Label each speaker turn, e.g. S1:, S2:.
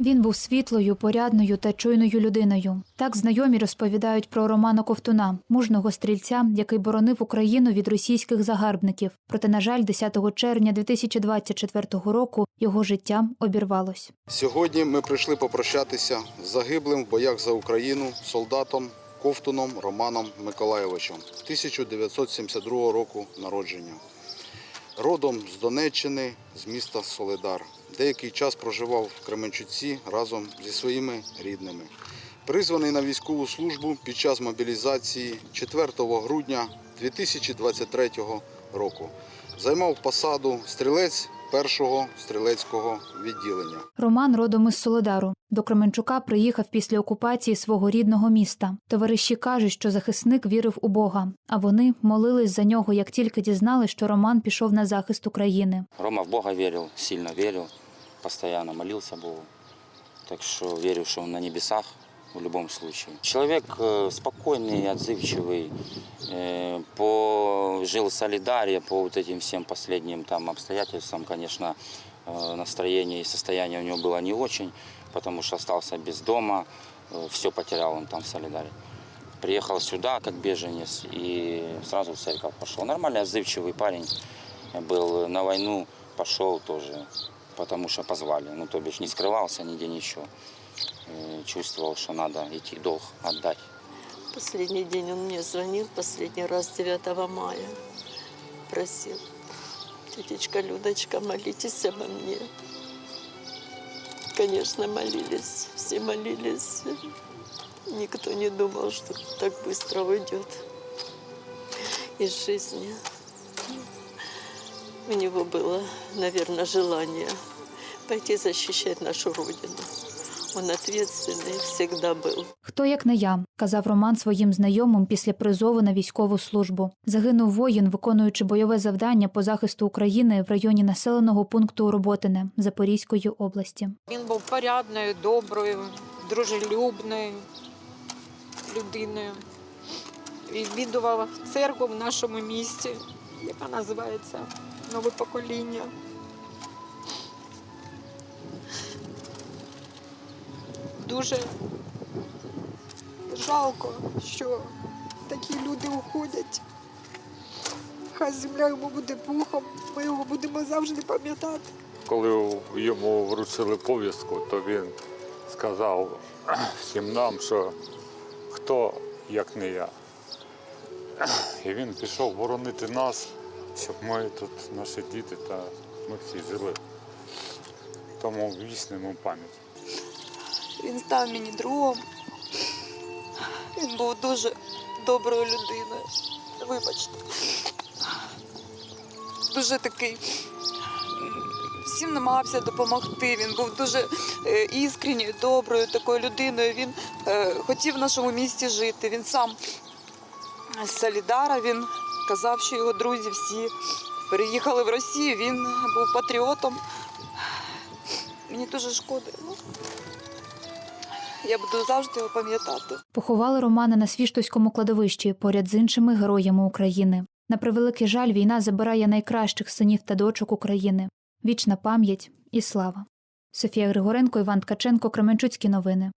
S1: Він був світлою, порядною та чуйною людиною. Так знайомі розповідають про Романа Ковтуна, мужного стрільця, який боронив Україну від російських загарбників. Проте, на жаль, 10 червня 2024 року його життя обірвалось.
S2: Сьогодні ми прийшли попрощатися з загиблим в боях за Україну солдатом Ковтуном Романом Миколайовичем 1972 року народження. Родом з Донеччини, з міста Солидар. Деякий час проживав в Кременчуці разом зі своїми рідними. Призваний на військову службу під час мобілізації 4 грудня 2023 року. Займав посаду стрілець першого стрілецького відділення.
S1: Роман родом із Солодару. До Кременчука приїхав після окупації свого рідного міста. Товариші кажуть, що захисник вірив у Бога, а вони молились за нього, як тільки дізнали, що Роман пішов на захист України.
S3: Рома в Бога верил, сильно верил, постоянно молился Богу. Так что верю, что он на небесах в любом случае. Человек э, спокойный, отзывчивый, э, по, жил в Солидаре, по вот этим всем последним там обстоятельствам, конечно, э, настроение и состояние у него было не очень, потому что остался без дома, все потерял он там в Солидаре. Приехал сюда как беженец и сразу в церковь пошел. Нормальный, отзывчивый парень был на войну, пошел тоже, потому что позвали. Ну, то бишь не скрывался нигде ничего. Чувствовал, что надо идти долг отдать.
S4: Последний день он мне звонил, последний раз 9 мая. Просил, тетечка Людочка, молитесь обо мне. Конечно, молились, все молились. Никто не думал, что так быстро уйдет из жизни. У него было, наверное, желание пойти защищать нашу Родину. Он ответственный всегда был.
S1: Хто як не я, казав Роман своїм знайомим після призову на військову службу. Загинув воїн, виконуючи бойове завдання по захисту України в районі населеного пункту Роботине Запорізької області.
S5: Він був порядною, доброю, дружелюбною людиною. Відвідував церкву в нашому місті, яка називається Нове покоління. Дуже жалко, що такі люди уходять. Хай земля йому буде пухом, ми його будемо завжди пам'ятати.
S6: Коли йому вручили повістку, то він сказав всім нам, що хто як не я. І він пішов боронити нас, щоб ми тут, наші діти та ми всі жили. Тому вічному пам'ять.
S7: Він став мені другом. Він був дуже доброю людиною. Вибачте. Дуже такий. Всім намагався допомогти. Він був дуже е, іскренньою, доброю такою людиною. Він е, хотів в нашому місті жити. Він сам з Солідара. Він казав, що його друзі всі переїхали в Росію. Він був патріотом. Мені дуже шкода. Я буду завжди його пам'ятати.
S1: Поховали Романа на Свіштовському кладовищі поряд з іншими героями України. На превеликий жаль, війна забирає найкращих синів та дочок України. Вічна пам'ять і слава. Софія Григоренко, Іван Ткаченко, Кременчуцькі новини.